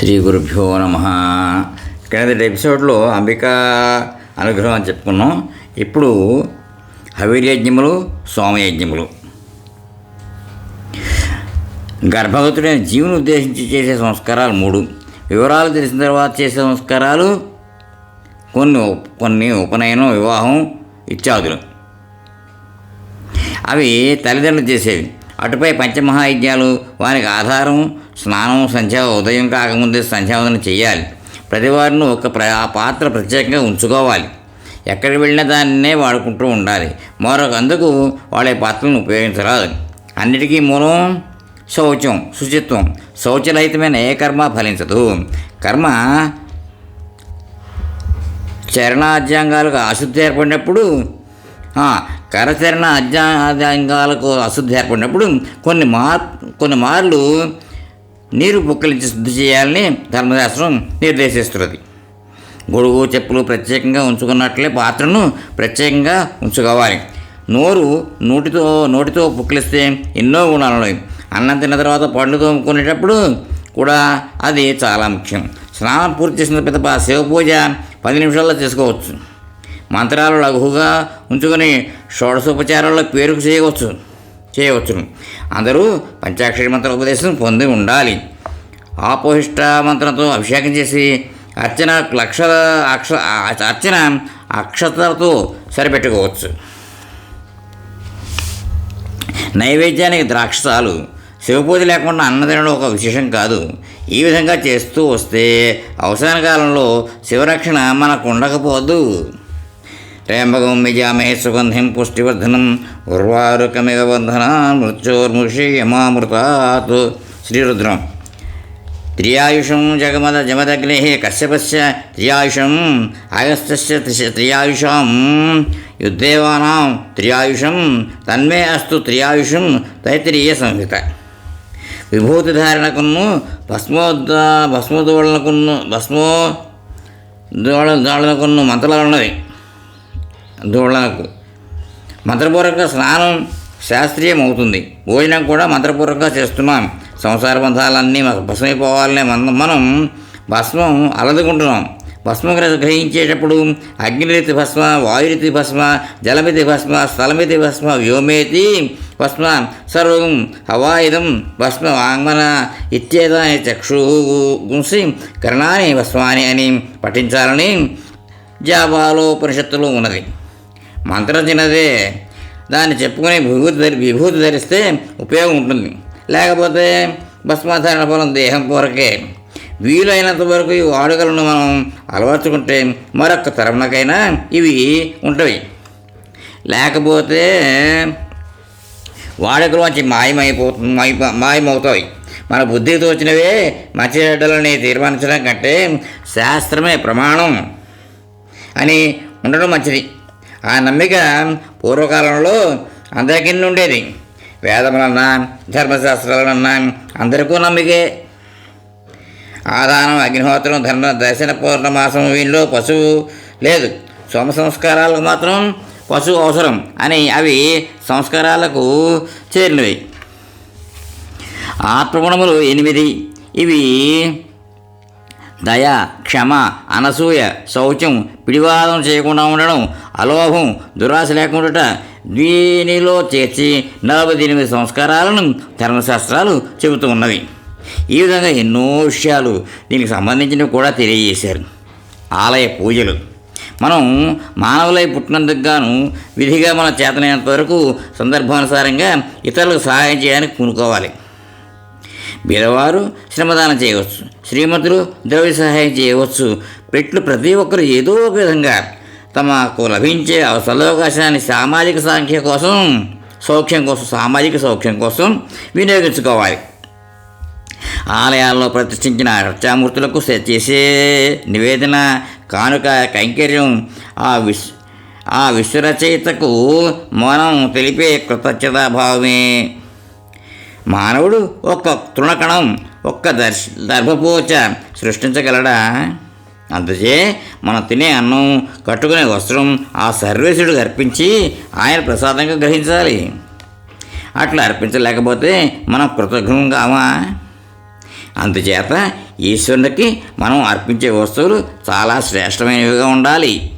శ్రీ గురుభ్యో నమ. కిందటి ఎపిసోడ్లో అంబికా అనుగ్రహం అని చెప్పుకున్నాం. ఇప్పుడు హవిర్యజ్ఞములు సోమయజ్ఞములు. గర్భవతుడైన జీవుని ఉద్దేశించి చేసే సంస్కారాలు మూడు. వివరాలు తెలిసిన తర్వాత చేసే సంస్కారాలు కొన్ని కొన్ని ఉపనయనం వివాహం ఇత్యాదులు. అవి తల్లిదండ్రులు చేసేవి. అటుపై పంచమహాయజ్ఞాలు వారికి ఆధారం స్నానం సంధ్యా ఉదయం కాకముందే సంధ్యావందనం చేయాలి ప్రతివారిని ఒక ప్ర ఆ పాత్ర ప్రత్యేకంగా ఉంచుకోవాలి. ఎక్కడికి వెళ్ళిన దాన్నే వాడుకుంటూ ఉండాలి. మరొక అందుకు వాళ్ళ పాత్రలను ఉపయోగించరాదు. అన్నిటికీ మూలం శౌచం శుచిత్వం. శౌచరహితమైన ఏ కర్మ ఫలించదు. కర్మ చరణాజ్యాంగాలకు అశుద్ధి ఏర్పడినప్పుడు కరచరణ అజ్యాంగాలకు అశుద్ధి ఏర్పడినప్పుడు కొన్ని మార్ కొన్ని మార్లు నీరు బుక్కలించి శుద్ధి చేయాలని ధర్మశాస్త్రం నిర్దేశిస్తున్నది. గొడుగు చెప్పులు ప్రత్యేకంగా ఉంచుకున్నట్లే పాత్రను ప్రత్యేకంగా ఉంచుకోవాలి. నోరు నోటితో నోటితో పుక్కిలిస్తే ఎన్నో గుణాలు ఉన్నాయి. అన్నం తిన్న తర్వాత పండ్లు తోముకునేటప్పుడు కూడా అది చాలా ముఖ్యం. స్నానం పూర్తి చేసిన పిదప శివ పూజ పది నిమిషాల్లో చేసుకోవచ్చు. మంత్రాలు లఘువుగా ఉంచుకొని షోడశోపచారాల్లో పేరుకు చేయవచ్చు. చేయవచ్చును. అందరూ పంచాక్షరి మంత్ర ఉపదేశం పొంది ఉండాలి. ఆపోహిష్ట మంత్రంతో అభిషేకం చేసి అర్చన లక్షల అక్ష అర్చన అక్షతలతో సరిపెట్టుకోవచ్చు. నైవేద్యానికి ద్రాక్షసాలు శివపూజ లేకుండా అన్న తినడం ఒక విశేషం కాదు. ఈ విధంగా చేస్తూ వస్తే అవసాన కాలంలో శివరక్షణ మనకు ఉండకపోదు. త్రయంబకం మిజామహే సుగంధిం పుష్టివర్ధనం ఉర్వారుకమివ బంధన మృత్యోర్ముషి యమామృతాత్ శ్రీరుద్రం త్రియాయుషం జగమద జమదగ్నే కశ్యపస్య త్రియాయుషం అగస్త్యస్య త్రిశ- త్రియాయుషం యుద్ధేవానాం త్రియాయుషం తన్మే అస్తు త్రియాయుషం తైత్రీయ సంహిత విభూతి ధారణకును భస్మోద్ద భస్మదోళనకును భస్మో దోళ దోళనకును మంత్రాలు ఉన్నవి దోళనకు మంత్రపూర్వక స్నానం శాస్త్రీయం అవుతుంది భోజనం కూడా మంత్రపూర్వకంగా చేస్తున్నాం. సంసార బంధాలన్నీ మాకు భస్మైపోవాలనే మనం మనం భస్మం అలదుకుంటున్నాం. భస్మం గ్రహించేటప్పుడు అగ్నిరీతి భస్మ వాయురీతి భస్మ జలమితి భస్మ స్థలమితి భస్మ వ్యోమేతి భస్మ సర్వం హవాయుధం భస్మ వాంగ్మన ఇత్యేదాని చక్షు గుంసి కరణాని భస్మాని అని పఠించాలని జాబాలోపనిషత్తులో ఉన్నది. మంత్రం చిన్నదే దాన్ని చెప్పుకుని విభూతి ధరి విభూతి ధరిస్తే ఉపయోగం ఉంటుంది. లేకపోతే భస్మాధారణ ఫలం దేహం కొరకే. వీలైనంత వరకు ఈ వాడుకలను మనం అలవర్చుకుంటే మరొక తరమునకైనా ఇవి ఉంటాయి లేకపోతే వాడుకలోంచి మాయమైపోతు మాయ- మాయమవుతాయి. మన బుద్ధికి తోచినవే మంచి చెడ్డలని తీర్మానించడం కంటే శాస్త్రమే ప్రమాణం అని ఉండడం మంచిది. ఆ నమ్మిక పూర్వకాలంలో అందరికీ ఉండేది వేదములన్నా ధర్మశాస్త్రాలన్నా అందరికీ నమ్మికే. ఆదానం అగ్నిహోత్రం ధర్మ దర్శన పూర్ణమాసం వీళ్ళు పశువు లేదు. సోమ సంస్కారాలకు మాత్రం పశువు అవసరం అని అవి సంస్కారాలకు చేరినవి. ఆత్మగుణములు ఎనిమిది. ఇవి దయ క్షమ అనసూయ శౌచం పిడివాదం చేయకుండా ఉండడం అలోభం దురాశ లేకుండా దీనిలో చేర్చి నలభై ఎనిమిది సంస్కారాలను ధర్మశాస్త్రాలు చెబుతూ ఉన్నవి. ఈ విధంగా ఎన్నో విషయాలు దీనికి సంబంధించినవి కూడా తెలియజేశారు. ఆలయ పూజలు. మనం మానవులై పుట్టినందుకు గాను విధిగా మన చేతనైనంత వరకు సందర్భానుసారంగా ఇతరులకు సహాయం చేయడానికి పూనుకోవాలి. బీదవారు శ్రమదానం చేయవచ్చు. శ్రీమంతులు ద్రవ్య సహాయం చేయవచ్చు. పెట్లు ప్రతి ఒక్కరు ఏదో ఒక విధంగా తమకు లభించే అవసరావకాశాన్ని సామాజిక సంఖ్య కోసం సౌఖ్యం కోసం సామాజిక సౌఖ్యం కోసం వినియోగించుకోవాలి. ఆలయాల్లో ప్రతిష్ఠించిన అర్చామూర్తులకు చేసే నివేదన కానుక కైంకర్యం ఆ విశ్ ఆ విశ్వరచయితకు మనం తెలిపే కృతజ్ఞతాభావమే. మానవుడు ఒక్క తృణకణం ఒక్క దర్శ దర్భపూచ సృష్టించగలడా? అందుచే మనం తినే అన్నం కట్టుకునే వస్త్రం ఆ సర్వేశుడు అర్పించి ఆయన ప్రసాదంగా గ్రహించాలి. అట్లా అర్పించలేకపోతే మనం కృతజ్ఞం కామా? అందుచేత ఈశ్వరునికి మనం అర్పించే వస్తువులు చాలా శ్రేష్టమైనవిగా ఉండాలి.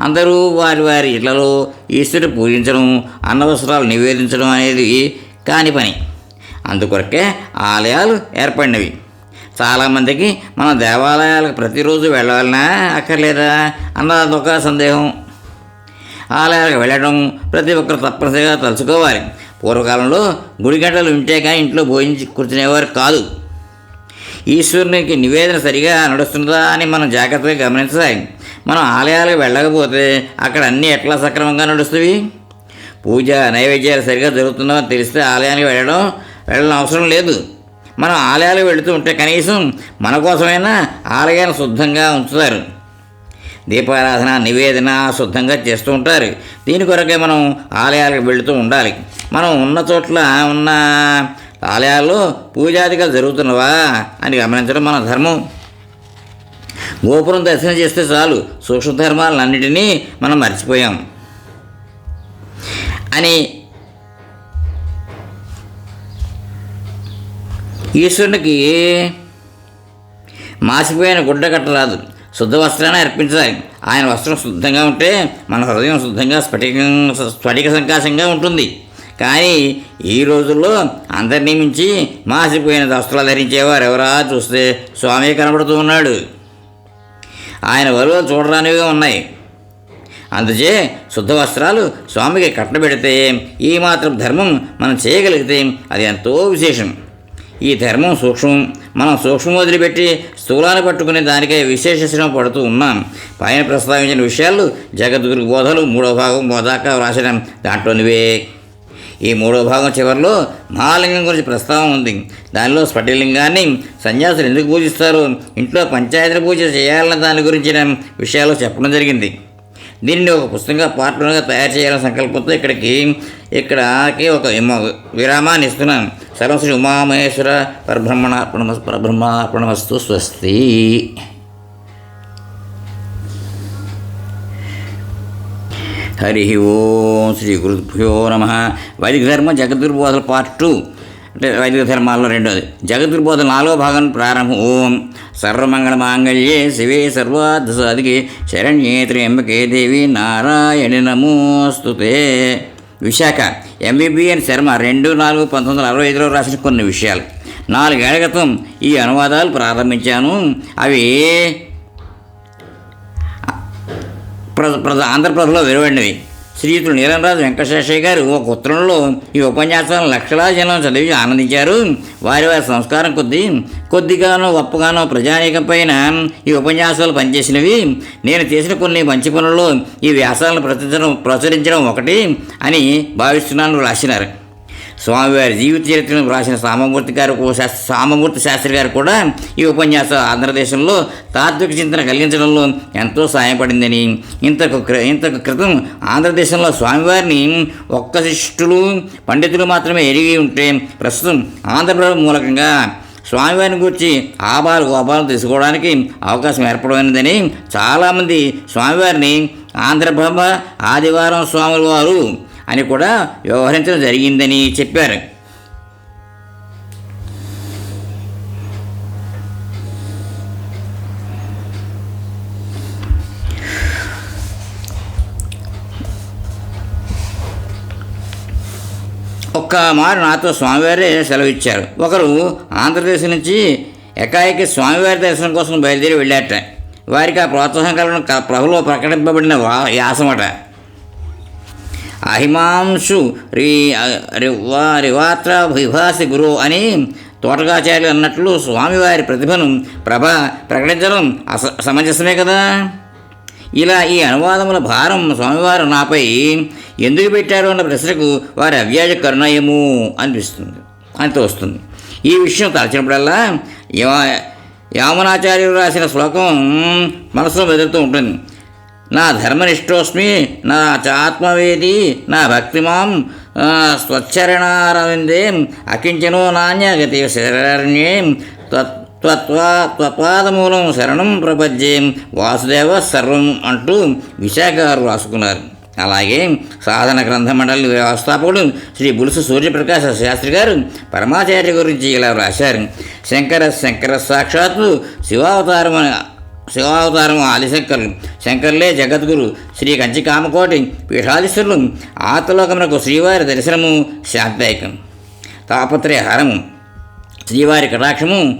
అందరూ వారి వారి ఇళ్ళలో ఈశ్వరుడు పూజించడం అన్నవసరాలు నివేదించడం అనేది కాని పని. అందుకొరకే ఆలయాలు ఏర్పడినవి. చాలామందికి మన దేవాలయాలకు ప్రతిరోజు వెళ్ళాలన్నా అక్కర్లేదా అన్నది అదొక సందేహం. ఆలయాలకు వెళ్ళడం ప్రతి ఒక్కరు తప్పనిసరిగా తలుచుకోవాలి. పూర్వకాలంలో గుడి గంటలు ఉంటే కానీ ఇంట్లో భోజించి కూర్చునేవారు కాదు. ఈశ్వరునికి నివేదన సరిగా నడుస్తుందా అని మనం జాగ్రత్తగా గమనించాలి. మనం ఆలయాలకు వెళ్ళకపోతే అక్కడ అన్నీ ఎట్లా సక్రమంగా నడుస్తుంది పూజ నైవేద్యాలు సరిగా జరుగుతుందో తెలిస్తే ఆలయానికి వెళ్ళడం వెళ్ళిన అవసరం లేదు. మనం ఆలయాలు వెళుతూ ఉంటే కనీసం మన కోసమైనా ఆలయాన్ని శుద్ధంగా ఉంచుతారు. దీపారాధన నివేదన శుద్ధంగా చేస్తూ ఉంటారు. దీని కొరకే మనం ఆలయాలకు వెళుతూ ఉండాలి. మనం ఉన్న చోట్ల ఉన్న ఆలయాల్లో పూజాదిగా జరుగుతున్నవా అని గమనించడం మన ధర్మం. గోపురం దర్శనం చేస్తే చాలు. సూక్ష్మధర్మాలన్నిటినీ మనం మర్చిపోయాం. అని ఈశ్వరునికి మాసిపోయిన గుడ్డ కట్టరాదు. శుద్ధ వస్త్రాన్ని అర్పించాలి. ఆయన వస్త్రం శుద్ధంగా ఉంటే మన హృదయం శుద్ధంగా స్ఫటికం స్ఫటిక సంకాశంగా ఉంటుంది. కానీ ఈ రోజుల్లో అందరినీ మించి మాసిపోయిన వస్త్రాలు ధరించేవారు ఎవరా చూస్తే స్వామి కనబడుతూ ఉన్నాడు. ఆయన వరువులు చూడరానివిగా ఉన్నాయి. అందుచే శుద్ధ వస్త్రాలు స్వామికి కట్టబెడితే ఈ మాత్రం ధర్మం మనం చేయగలిగితే అది ఎంతో విశేషం. ఈ ధర్మం సూక్ష్మం. మనం సూక్ష్మం వదిలిపెట్టి స్థూలాన్ని పట్టుకునే దానికే విశేష శ్రమ పడుతూ ఉన్నాం. పైన ప్రస్తావించిన విషయాలు జగద్గురు బోధలు మూడో భాగం బోధాక వ్రాసిన దాంట్లోనివే. ఈ మూడో భాగం చివరిలో మహాలింగం గురించి ప్రస్తావన ఉంది. దానిలో స్ఫటిలింగాన్ని సన్యాసులు ఎందుకు పూజిస్తారు? ఇంట్లో పంచాయతీ పూజ చేయాలన్న దాని గురించిన విషయాలు చెప్పడం జరిగింది. దీనిని ఒక పుస్తకంగా పార్ట్నర్గా తయారు చేయాలనే సంకల్పంతో ఇక్కడికి ఇక్కడకి ఒక విరామాన్ని ఇస్తున్నాను. సర్వశ్రీ ఉమామహేశ్వర పరబ్రహ్మణ పరబ్రహ్మార్పణమస్తు స్వస్తి. హరి ఓం శ్రీ గురుభ్యో నమ. వైదిక ధర్మ జగద్గురు బోధల పార్ట్ టూ. అంటే వైదిక ధర్మాల్లో రెండోది. జగద్గురుబోధల నాలుగో భాగం ప్రారంభం. ఓం సర్వమంగళ మాంగళ్యే శివే సర్వార్థ సాధికి శరణ్యే త్ర్యంబకే దేవి నారాయణ నమోస్తుతే. విశాఖ ఎంబీబీఎన్ శర్మ రెండు నాలుగు పంతొమ్మిది వందల అరవై ఐదులో రాసిన కొన్ని విషయాలు. నాలుగేళ్ళ క్రితం ఈ అనువాదాలు ప్రారంభించాను. అవి ప్ర ఆంధ్రప్రదేశ్లో వెలువడినవి. శ్రీయుతులు నీలంరాజు వెంకటశేషయ్య గారు ఒక ఉత్తరంలో ఈ ఉపన్యాసాలను లక్షలాది జనం చదివి ఆనందించారు. వారి వారి సంస్కారం కొద్దీ కొద్దిగానో గొప్పగానో ప్రజానీకం పైన ఈ ఉపన్యాసాలు పనిచేసినవి. నేను చేసిన కొన్ని మంచి పనుల్లో ఈ వ్యాసాలను ప్రచురించడం ప్రచురించడం ఒకటి అని భావిస్తున్నాను రాసినారు. స్వామివారి జీవిత చరిత్రను వ్రాసిన సామమూర్తి గారు సామమూర్తి శాస్త్రి గారు కూడా ఈ ఉపన్యాసం ఆంధ్రదేశంలో తాత్విక చింతన కలిగించడంలో ఎంతో సహాయపడిందని ఇంతకు ఇంతకు క్రితం ఆంధ్రదేశంలో స్వామివారిని ఒక్క శిష్టులు పండితులు మాత్రమే ఎరిగి ఉంటే ప్రస్తుతం ఆంధ్రప్రదేశ్ మూలకంగా స్వామివారిని గురించి ఆభాలు గోపాలు తెలుసుకోవడానికి అవకాశం ఏర్పడమైనదని చాలామంది స్వామివారిని ఆంధ్రప్రభ ఆదివారం స్వాముల వారు అని కూడా వ్యవహరించడం జరిగిందని చెప్పారు. ఒక్క మారు నాతో స్వామివారే సెలవిచ్చారు. ఒకరు ఆంధ్రప్రదేశ్ నుంచి ఎకాయికి స్వామివారి దర్శనం కోసం బయలుదేరి వెళ్ళారట. వారికి ఆ ప్రోత్సాహం కలను ప్రభులో ప్రకటింపబడిన వా యాసమట. అహిమాంశు రి రివా రివాత్ర విభాసి గురు అని తోటకాచార్యులు అన్నట్లు స్వామివారి ప్రతిభను ప్రభ ప్రకటించడం అస సమంజసమే కదా? ఇలా ఈ అనువాదముల భారం స్వామివారు నాపై ఎందుకు పెట్టారు అన్న ప్రశ్నకు వారి అవ్యాజ కరుణయము అనిపిస్తుంది అని తోస్తుంది ఈ విషయం తలచినప్పుడల్లా యా- యామనాచార్యులు రాసిన శ్లోకం మనసులో బెదురుతూ ఉంటుంది. నా ధర్మనిష్టోస్మి నా చాత్మవేది నా భక్తిమాం ఆ, స్వచ్చరణారవిందే అకించనో నాణ్యగతి శరణ్యే త్వ- త్వత్వా త్వపాదమూలం శరణం ప్రపద్యే వాసుదేవ సర్వం అంటూ విశాఖ గారు రాసుకున్నారు. అలాగే సాధన గ్రంథ మండలి వ్యవస్థాపకుడు శ్రీ బులుసు సూర్యప్రకాశ శాస్త్రి గారు పరమాచార్య గురించి ఇలా రాశారు శంకర శంకర సాక్షాత్తు శివావతారం శివావతారం ఆదిశంకరులు శంకర్లే జగద్గురు శ్రీ కంచి కామకోటి పీఠాధీశ్వరులు. ఆత్మలోకమునకు శ్రీవారి దర్శనము శాంతిదాయకం తాపత్రయహారము శ్రీవారి కటాక్షము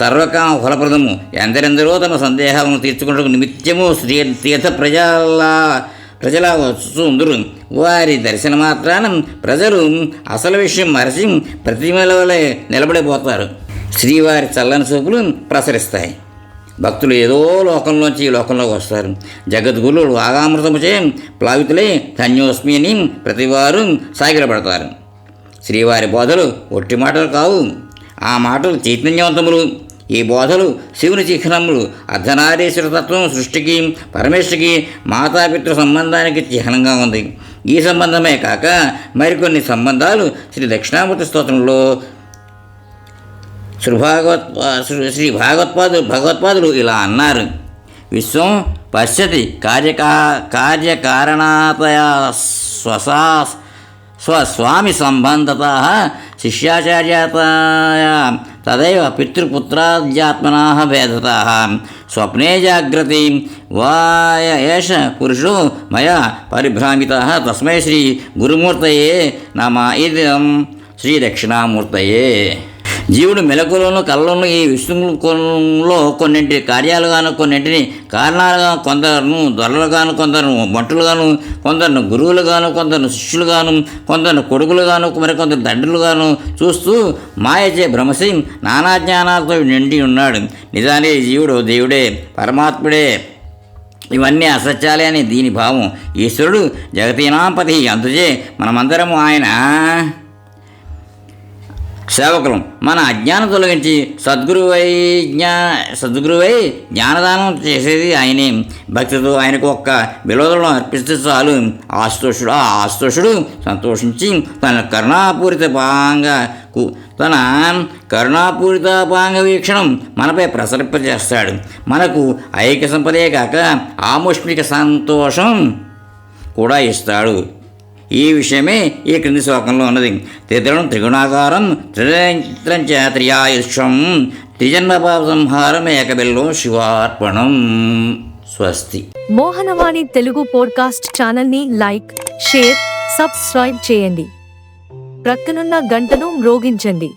సర్వకామ ఫలప్రదము. ఎందరెందరో తమ సందేహాలను తీర్చుకుంటూ నిత్యము శ్రీ తీర్థ ప్రజల ప్రజల వస్తుందురు. వారి దర్శన మాత్రాన ప్రజలు అసలు విషయం మరచి ప్రతిమల వలె నిలబడిపోతారు. శ్రీవారి చల్లని చూపులు ప్రసరిస్తాయి. భక్తులు ఏదో లోకంలోంచి ఈ లోకంలోకి వస్తారు. జగద్గురులు ఆగామృతముచే ప్లావితులై ధన్యోస్మి అని ప్రతివారు సాగిలపడతారు. శ్రీవారి బోధలు ఒట్టి మాటలు కావు. ఆ మాటలు చైతన్యవంతములు. ఈ బోధలు శివుని చిహ్నములు. అర్ధనారీశ్వర తత్వం సృష్టికి పరమేశ్వరికి మాతాపితృ సంబంధానికి చిహ్నంగా ఉంది. ఈ సంబంధమే కాక మరికొన్ని సంబంధాలు శ్రీ దక్షిణామూర్తి స్తోత్రంలో శ్రీ భాగవత్ శ్రీ- శ్రీ భాగవత్పాదు భగవత్పాదులు ఇలా అన్నారు విశ్వం పశ్యతి కార్యకా కార్యకారణాతయా స్వసా స్వస్వామి సంబంధత శిష్యాచార్యతయా తదైవ పితృపుత్రాధ్యాత్మనా భేదత స్వప్నే జాగ్రతి వాయ ఏష పురుషో మయా పరిభ్రామిత తస్మై శ్రీ గురుమూర్తయే నమ ఇదం శ్రీ దక్షిణామూర్తయే జీవుడు మెలకులను కళ్ళను ఈ విష్ణులో కొన్నింటి కార్యాలుగాను కొన్నింటిని కారణాలుగా కొందరును దొరలుగాను కొందరు బంటులుగాను కొందరు గురువులుగాను కొందరు శిష్యులుగాను కొందరు కొడుకులుగాను మరికొందరు తండ్రులుగాను చూస్తూ మాయచే భ్రమసి నానా జ్ఞానాలతో నిండి ఉన్నాడు. నిజానికి జీవుడు దేవుడే పరమాత్ముడే. ఇవన్నీ అసత్యాలే అని దీని భావం. ఈశ్వరుడు జగతీనాంపతి అందుచే మనమందరము ఆయన. సేవకులం. మన అజ్ఞానం తొలగించి సద్గురువై జ్ఞా సద్గురువై జ్ఞానదానం చేసేది ఆయనే. భక్తితో ఆయనకు ఒక్క విలోదనం అర్పిస్తే చాలు. ఆస్తోషుడు ఆ ఆస్తోషుడు సంతోషించి తన కరుణాపూరితపాంగా కు- తన కరుణాపూరిత పాంగ వీక్షణం మనపై ప్రసరింపజేస్తాడు. మనకు ఐక్య సంపదే కాక ఆముష్మిక సంతోషం కూడా ఇస్తాడు. ఈ విషయమే ఈ క్రింది శ్లోకంలో ఉన్నది. త్రిదళం త్రిగుణాకారం త్రినేత్రం చ త్రియాయుష్యం త్రిజన్మపాప సంహారం ఏకబిల్లం శివార్పణం. స్వస్తి. మోహనవాణి తెలుగు పోడ్కాస్ట్ ఛానల్ని లైక్ షేర్ సబ్స్క్రైబ్ చేయండి. ప్రక్కనున్న గంటను మ్రోగించండి.